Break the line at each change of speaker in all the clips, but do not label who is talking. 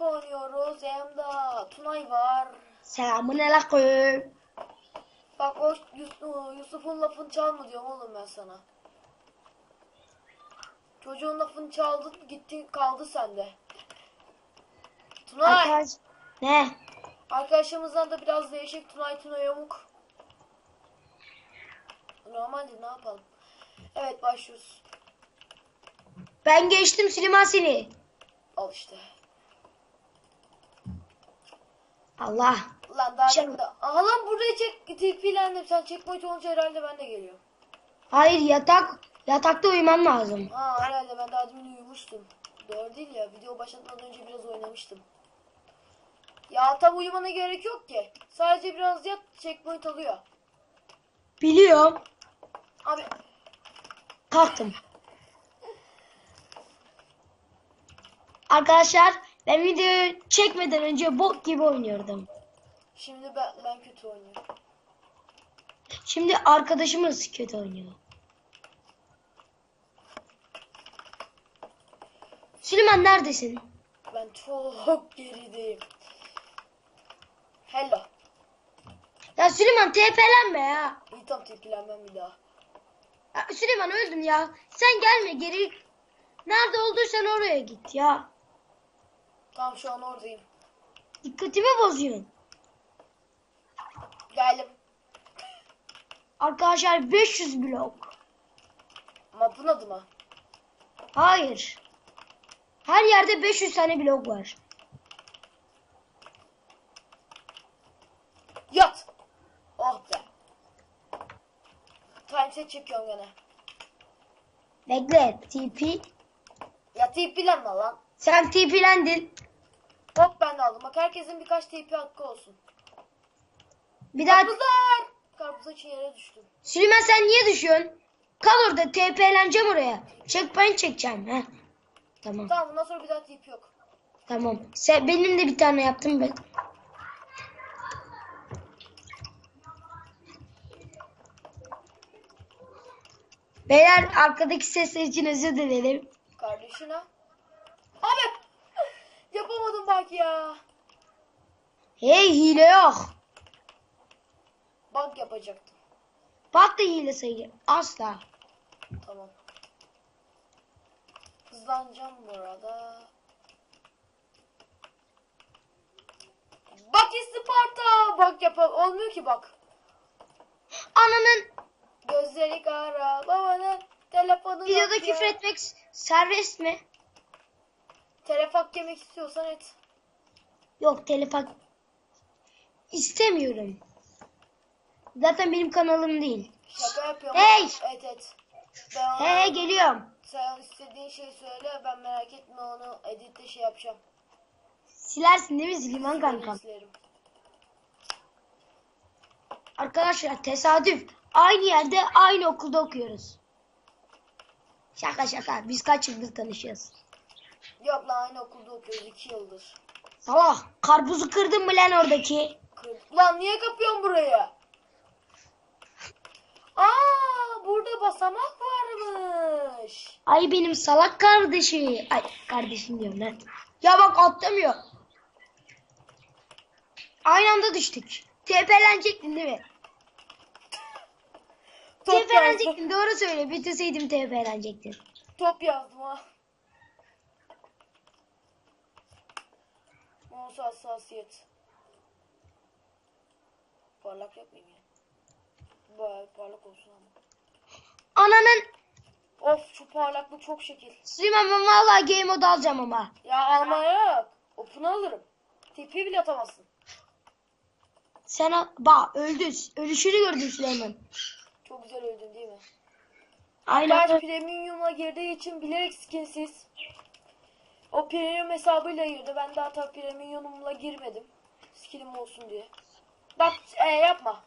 map oynuyoruz. Yanımda Tunay var.
Selamun aleyküm.
Bak o Yus- Yusuf'un lafını çalma diyorum oğlum ben sana. Çocuğun lafını çaldın gitti kaldı sende. Tunay.
Arkadaş... Ne?
Arkadaşımızdan da biraz değişik Tunay Tunay Yamuk. Normalde ne yapalım? Evet başlıyoruz.
Ben geçtim Süleyman seni.
Al işte.
Allah.
Lan daha ne kadar. Aha lan buraya çek TP'lendim. Sen checkpoint olunca herhalde ben de geliyorum.
Hayır yatak. Yatakta uyumam lazım.
Ha herhalde ben daha demin uyumuştum. Doğru değil ya. Video başlatmadan önce biraz oynamıştım. Ya tam uyumana gerek yok ki. Sadece biraz yat checkpoint alıyor.
Biliyorum.
Abi
Kalktım. Arkadaşlar ben videoyu çekmeden önce bok gibi oynuyordum.
şimdi ben, ben kötü oynuyorum.
Şimdi arkadaşımız kötü oynuyor. Süleyman neredesin?
Ben çok gerideyim. Hello.
Ya Süleyman TP'lenme ya.
İyi tam tepkilenmem bir daha.
ya. Süleyman öldüm ya. Sen gelme geri. Nerede olduysan oraya git ya.
Tamam şu an oradayım.
Dikkatimi bozuyorsun.
Geldim.
Arkadaşlar 500 blok.
Mapın adı mı?
Hayır. Her yerde 500 tane blok var.
Yat. Oh be. Time set çekiyorum gene.
Bekle TP.
Ya TP'lenme lan.
Sen TP'lendin.
Hop ben de aldım. Bak herkesin birkaç TP hakkı olsun.
Bir daha
Karpuzlar. Karpuz için yere düştüm.
Süleyman sen niye düşüyorsun? Kal orada TP'leneceğim oraya. Checkpoint çekeceğim. Heh. Tamam.
Tamam bundan sonra bir daha TP yok.
Tamam. Sen, benim de bir tane yaptım ben. Beyler arkadaki sesler için özür dilerim.
Kardeşine. Abi. Yapamadım bak ya.
Hey hile yok.
Bug yapacaktım.
Bak da hile sayılır. Asla.
Tamam. Hızlanacağım bu arada. Bak Isparta. Bak yap olmuyor ki bak.
Ananın
Gözleri kara babanın telefonu
videoda
Nokia.
küfür etmek serbest mi?
Telef hak yemek istiyorsan et.
Yok telef hak- istemiyorum. Zaten benim kanalım değil.
Şaka yapıyorum.
Hey!
Et et. Ben ona,
He he geliyorum.
Sen istediğin şeyi söyle ben merak etme onu editte şey yapacağım.
Silersin değil mi Süleyman kankam?
İzlerim.
Arkadaşlar tesadüf. Aynı yerde aynı okulda okuyoruz. Şaka şaka. Biz kaç yıldır tanışıyoruz.
Yok lan aynı okulda okuyoruz 2 yıldır.
Salak. Karpuzu kırdın mı lan oradaki?
Kırk- Lan niye kapıyorsun burayı? Aa burada basamak varmış.
Ay benim salak kardeşi. Ay kardeşim diyorum lan. Ya bak atlamıyor. Aynı anda düştük. TP'lenecektin değil mi?
Top yazdım.
Doğru söyle. Bitirseydim TP'lenecektin.
Top yazdım ha. Mouse hassasiyet. Parlak yapmayayım ya. Bayağı parlak olsun ama.
Ananın
Of şu parlaklık çok şekil.
Süleyman ben vallahi game mode alacağım ama.
Ya almaya yok. Open alırım. TP bile atamazsın.
Sen al- bak öldü. Ölüşünü gördün Süleyman.
Çok güzel öldün değil mi?
Aynen.
Ben premium'a girdiği için bilerek skinsiz. O premium hesabıyla girdi. Ben daha tabii premium'la girmedim. Skinim olsun diye. Bak e, yapma.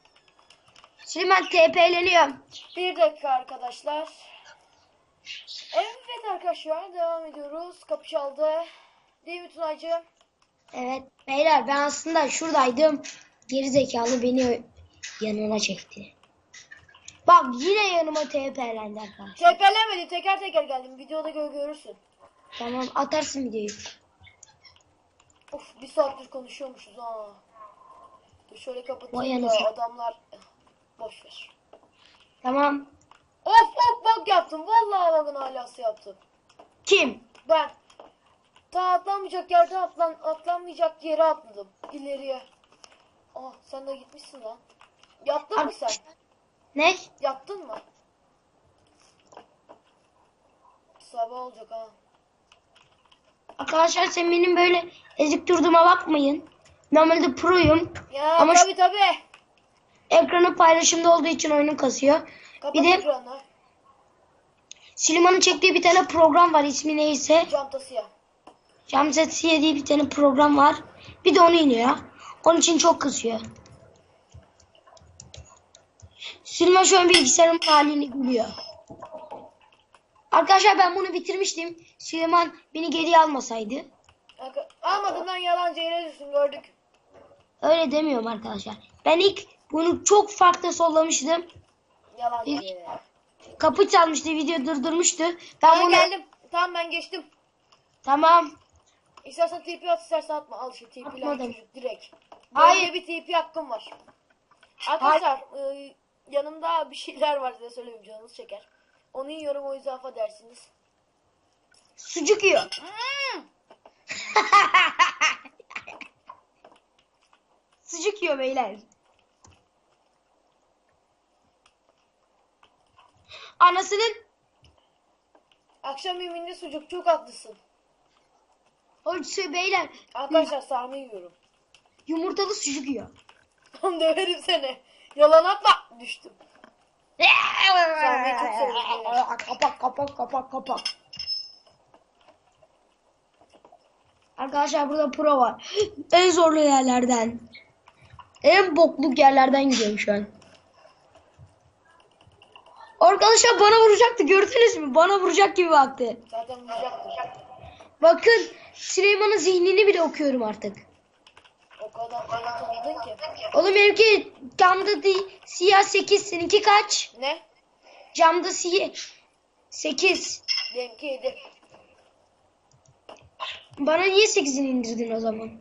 Süleyman TP'leniyorum.
Bir dakika arkadaşlar. Evet arkadaşlar devam ediyoruz. Kapı çaldı. Değil mi Tunaycığım?
Evet beyler ben aslında şuradaydım. Geri zekalı beni yanına çekti. Bak yine yanıma TP'lendi arkadaşlar.
TP'lemedi teker teker geldim. Videoda gö- görürsün.
Tamam atarsın videoyu.
Of bir saattir konuşuyormuşuz ha. Dur şöyle kapatayım da adamlar boş ver.
Tamam.
Of of bak yaptım. Vallahi bakın alası yaptım.
Kim?
Ben ta atlanmayacak yerden atlan atlanmayacak yere atladım. ileriye. Ah sen de gitmişsin lan. Yaptın mı sen?
Ne?
Yaptın mı? Sabah olacak ha.
Arkadaşlar sen benim böyle ezik durduğuma bakmayın. Normalde proyum.
Ya
Ama şu-
tabi tabi.
Ekranı paylaşımda olduğu için oyunu kasıyor.
Kapat
Bir de
ekranı.
Siliman'ın çektiği bir tane program var. ismi neyse.
Camtasıya.
Camsetsiye diye bir tane program var. Bir de onu iniyor. Onun için çok kısıyor. Süleyman şu an bilgisayarın halini gülüyor. Arkadaşlar ben bunu bitirmiştim. Süleyman beni geriye almasaydı.
Almadın lan yalancı yere düştün gördük.
Öyle demiyorum arkadaşlar. Ben ilk bunu çok farklı sollamıştım.
Yalancı
İlk-
yere.
Kapı çalmıştı, video durdurmuştu. Ben
Ben
bunu...
geldim. Tamam ben geçtim.
Tamam.
İstersen TP at istersen atma. Al şu TP'ler
Atmadım.
çocuk direkt.
Hayır.
Böyle bir TP hakkım var. Arkadaşlar e, yanımda bir şeyler var size söyleyeyim canınız çeker. Onu yiyorum o yüzden affedersiniz.
Sucuk yiyor.
Hmm.
Sucuk yiyor beyler. Anasının
Akşam yemeğinde sucuk çok haklısın.
o şey beyler
Arkadaşlar sarma yiyorum.
yumurtalı sucuk yiyor.
Tam döverim seni. Yalan atma. Düştüm. Sarmayı çok beyler.
kapak kapak kapak kapak. Arkadaşlar burada pro var. En zorlu yerlerden. En bokluk yerlerden gidiyorum şu an. Arkadaşlar bana vuracaktı gördünüz mü? Bana vuracak gibi baktı.
Zaten vuracaktım.
Bakın Süleyman'ın zihnini bile okuyorum artık.
O kadar tanıdın ki.
Oğlum benimki camda değil, siyah 8, seninki kaç?
Ne?
Camda siyah 8.
Benimki yedi.
Bana niye 8'ini indirdin o zaman?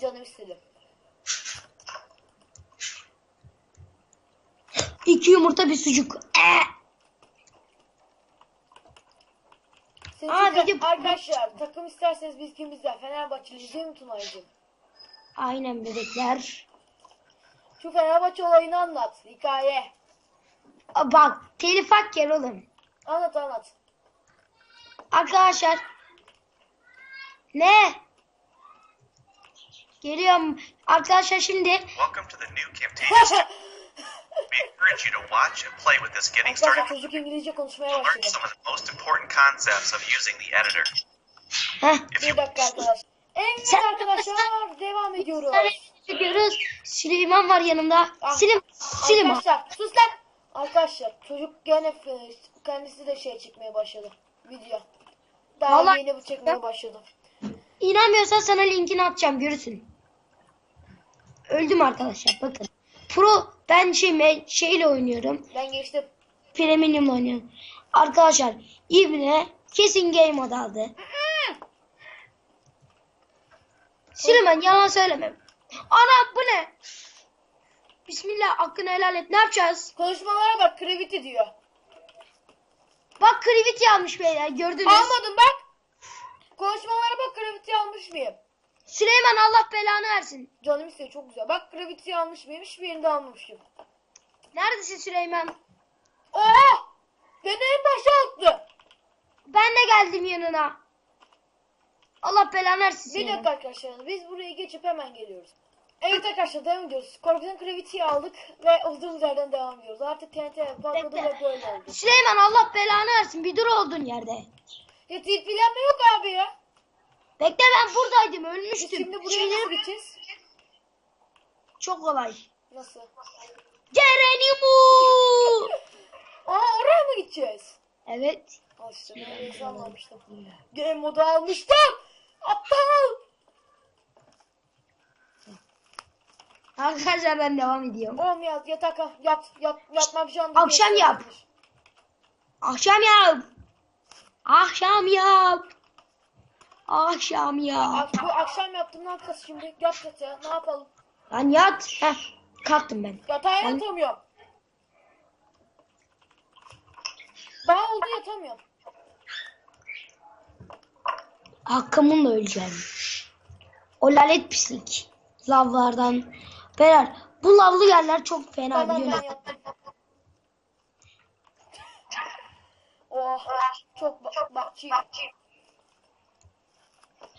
Canım istedi.
İki yumurta bir sucuk. Ee!
Senin
Aa, video-
arkadaşlar takım isterseniz biz ikimiz de Fenerbahçeliyiz değil mi Tunay'cığım?
Aynen bebekler.
Şu Fenerbahçe olayını anlat. Hikaye.
Bak telif hak yer oğlum.
Anlat anlat.
Arkadaşlar. Ne? Geliyorum. Arkadaşlar şimdi
Welcome to the new Studio. We encourage you to watch and play with this getting started
çocuk İngilizce konuşmaya
to learn some of the most important concepts of using the editor.
Heh.
Bir dakika arkadaşlar. Evet
Sen-
arkadaşlar devam ediyoruz.
Çekiyoruz. Süleyman var yanımda.
Ah.
Süleyman. Süleyman.
Arkadaşlar sus lan. Arkadaşlar çocuk gene kendisi de şey çekmeye başladı. Video. Daha
Vallahi-
yeni bu çekmeye başladı.
İnanmıyorsan sana linkini atacağım görürsün. Öldüm arkadaşlar bakın. Pro ben şey şeyle oynuyorum.
Ben geçtim.
Premium'la oynuyorum. Arkadaşlar İbne kesin game mode aldı. Süleyman yalan söyleme. Ana bu ne? Bismillah hakkını helal et. Ne yapacağız?
Konuşmalara bak Kreviti diyor.
Bak Kriviti almış beyler gördünüz.
Almadım bak. Konuşmalara bak Kreviti almış mıyım?
Süleyman Allah belanı versin.
Canım istiyor çok güzel. Bak Kreviti almış mıyım? Hiçbirini de almamışım.
Neredesin Süleyman?
Oha! Beni en başa attı.
Ben de geldim yanına. Allah belanı versin.
Bir dakika arkadaşlar. Biz buraya geçip hemen geliyoruz. Evet arkadaşlar devam ediyoruz. Korkudan Kreviti'yi aldık ve olduğumuz yerden devam ediyoruz. Artık TNT patladı
Bekle.
ve böyle oldu.
Süleyman Allah belanı versin. Bir dur olduğun yerde.
Ya tilpilenme yok abi ya.
Bekle ben buradaydım.
Biz
Ölmüştüm.
şimdi buraya
Şeyleri-
nasıl gideceğiz?
Çok kolay.
Nasıl?
Geronimo!
Aa oraya mı gideceğiz?
Evet.
Ben almamıştım. Game modu almıştım. Aptal.
Arkadaşlar ben devam ediyorum.
Oğlum yat yataka yat yat yatmam şu anda.
Akşam yap. Akşam yap. Akşam yap. Akşam ya.
Ak- bu akşam yaptım ne yapacağız şimdi? Yat yat ya ne yapalım?
Lan yat. Heh, kalktım ben.
Yatağa
Ben-
yatamıyorum. Bana oldu yatamıyorum.
Hakkımın da öleceğim. O lanet pislik. Lavlardan. Beyler bu lavlı yerler çok fena
Tamam
biliyor
ben
musun?
yattım. Oh çok bak bakçıyım.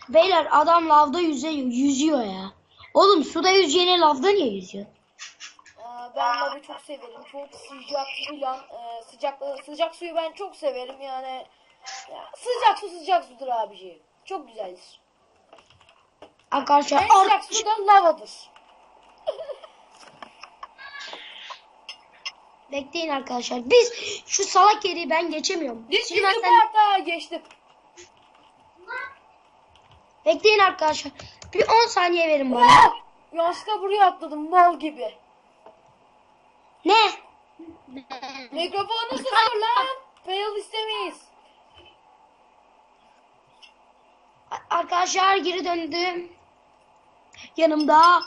Beyler adam lavda yüze, yüzüyor ya. Oğlum suda yüzeceğine lavda niye yüzüyor?
Ben lavı çok severim. Çok sıcak filan. Ee, sıcak sıcak suyu ben çok severim yani. Ya, sıcak su sıcak sudur abiciğim. Çok güzeldir.
Arkadaşlar
En sıcak su da lavadır.
bekleyin arkadaşlar. Biz şu salak yeri ben geçemiyorum. Şimdi ben sen-
geçtim.
Bekleyin arkadaşlar. Bir 10 saniye verin bana.
Yanlışlıkla buraya atladım mal gibi.
Ne?
Mikrofonu sıfır lan. Fail istemeyiz.
A- Arkadaşlar geri döndüm. Yanımda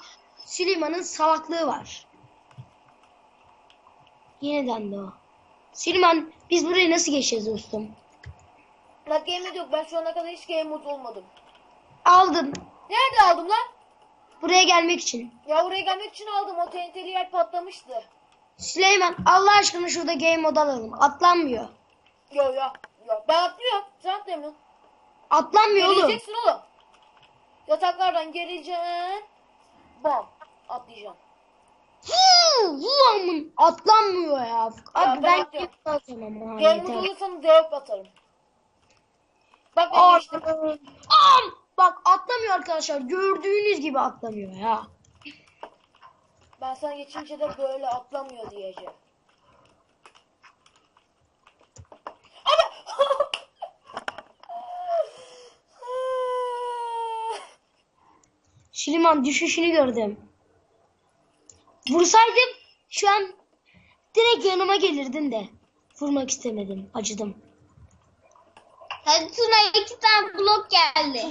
Süleyman'ın salaklığı var. Yeniden de o. Süleyman biz burayı nasıl geçeceğiz dostum?
Bak game mode yok. Ben şu ana kadar hiç game mode olmadım.
Aldım.
Nerede aldım lan?
Buraya gelmek için.
Ya oraya gelmek için aldım. O TNT'li yer patlamıştı.
Süleyman Allah aşkına şurada game mode alalım. Atlanmıyor.
Yo yo. Yo. Ben atlıyorum. Sen atlayamıyorsun.
Atlanmıyor oğlum.
Geleceksin oğlum. Yataklardan geleceksin. Bam. Atlayacaksın.
Huu, Ulan atlanmıyor ya. Abi
ben
ben alamam. Ha,
Game
yeter.
mode olursanız atarım. Bak ben
Aa,
geçtim.
Am! Bak atlamıyor arkadaşlar. Gördüğünüz gibi atlamıyor ya.
Ben sana geçince de böyle atlamıyor diyeceğim.
Süleyman düşüşünü gördüm. Vursaydım şu an direkt yanıma gelirdin de. Vurmak istemedim. Acıdım.
Hadi Tuna iki tane blok geldi.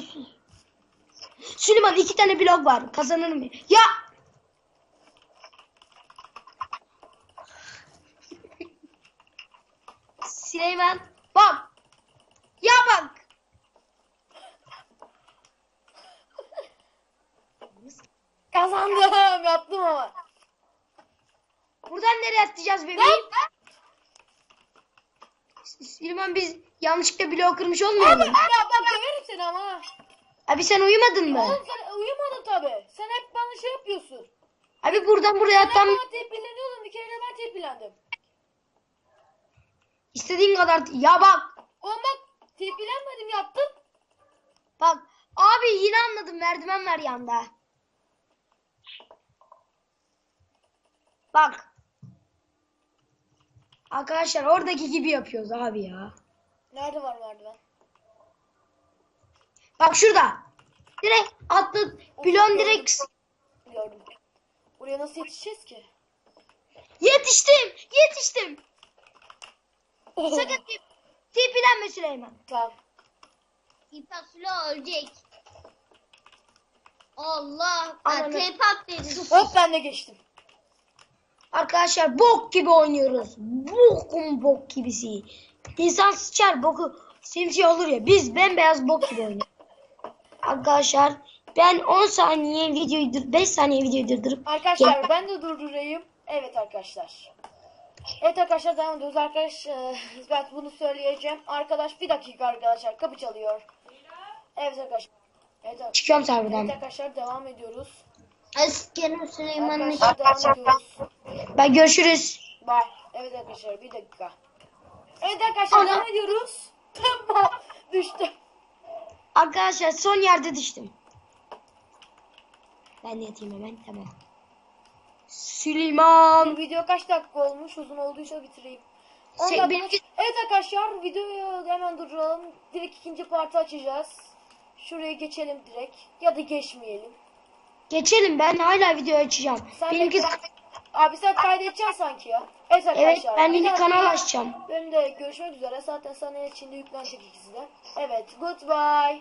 Süleyman iki tane blok var. Kazanır mı? Ya! Süleyman bak. Ya bak.
Yaptım ama.
Buradan nereye atlayacağız bebeğim? Süleyman biz yanlışlıkla blok kırmış olmayalım.
Ya bak döverim seni ama.
Abi sen uyumadın mı?
Oğlum sen uyumadın tabi. Sen hep bana şey yapıyorsun.
Abi buradan buraya
Sen
atlam
bana tepkileniyordun. Bir kere de ben tepkilendim.
istediğin kadar ya bak
Oğlum bak tepkilenmedim yaptın.
bak abi yine anladım merdiven var yanda. Bak. Arkadaşlar oradaki gibi yapıyoruz abi ya.
Nerede var merdiven?
Bak şurada. Direkt atlı pilon direkt
Gördüm. Buraya nasıl yetişeceğiz ki?
yetiştim yetiştim. Sakın tip, tipilenme Süleyman.
Tamam.
İpasula ölecek. Allah.
Ananı-
Ben tepe atlayacağım.
Hop ben de geçtim.
Arkadaşlar bok gibi oynuyoruz. Bokum bok gibisi. İnsan sıçar boku simsiyah olur ya. Biz bembeyaz bok gibi oynuyoruz. Arkadaşlar ben 10 saniye videoyu dur 5 saniye videoyu durdurup
Arkadaşlar ben de durdurayım. Evet arkadaşlar. Evet arkadaşlar devam ediyoruz. Arkadaş e, ben bunu söyleyeceğim. Arkadaş bir dakika arkadaşlar kapı çalıyor. Evet arkadaşlar. Evet,
çıkıyorum
evet
serverden.
arkadaşlar devam ediyoruz.
Askerim Süleyman'ın
Arkadaşlar devam ediyoruz.
Ben görüşürüz.
Bye. Evet arkadaşlar bir dakika. Evet arkadaşlar
Ana.
devam ediyoruz. Tamam. Düştüm.
Arkadaşlar son yerde düştüm. Ben de yatayım hemen tamam. Süleyman.
Video kaç dakika olmuş? Uzun olduysa bitireyim. On
Şey,
dakika-
benimki-
Evet arkadaşlar videoyu hemen durduralım. Direkt ikinci parti açacağız. Şuraya geçelim direkt. Ya da geçmeyelim.
Geçelim ben hala video açacağım.
Sen
Benimki
de- Abi sen kaydedeceksin sanki ya. Evet
Evet ben yeni kanal açacağım.
Bölümde görüşmek üzere. Zaten sana içinde yüklenecek ikisi de. Evet. Goodbye.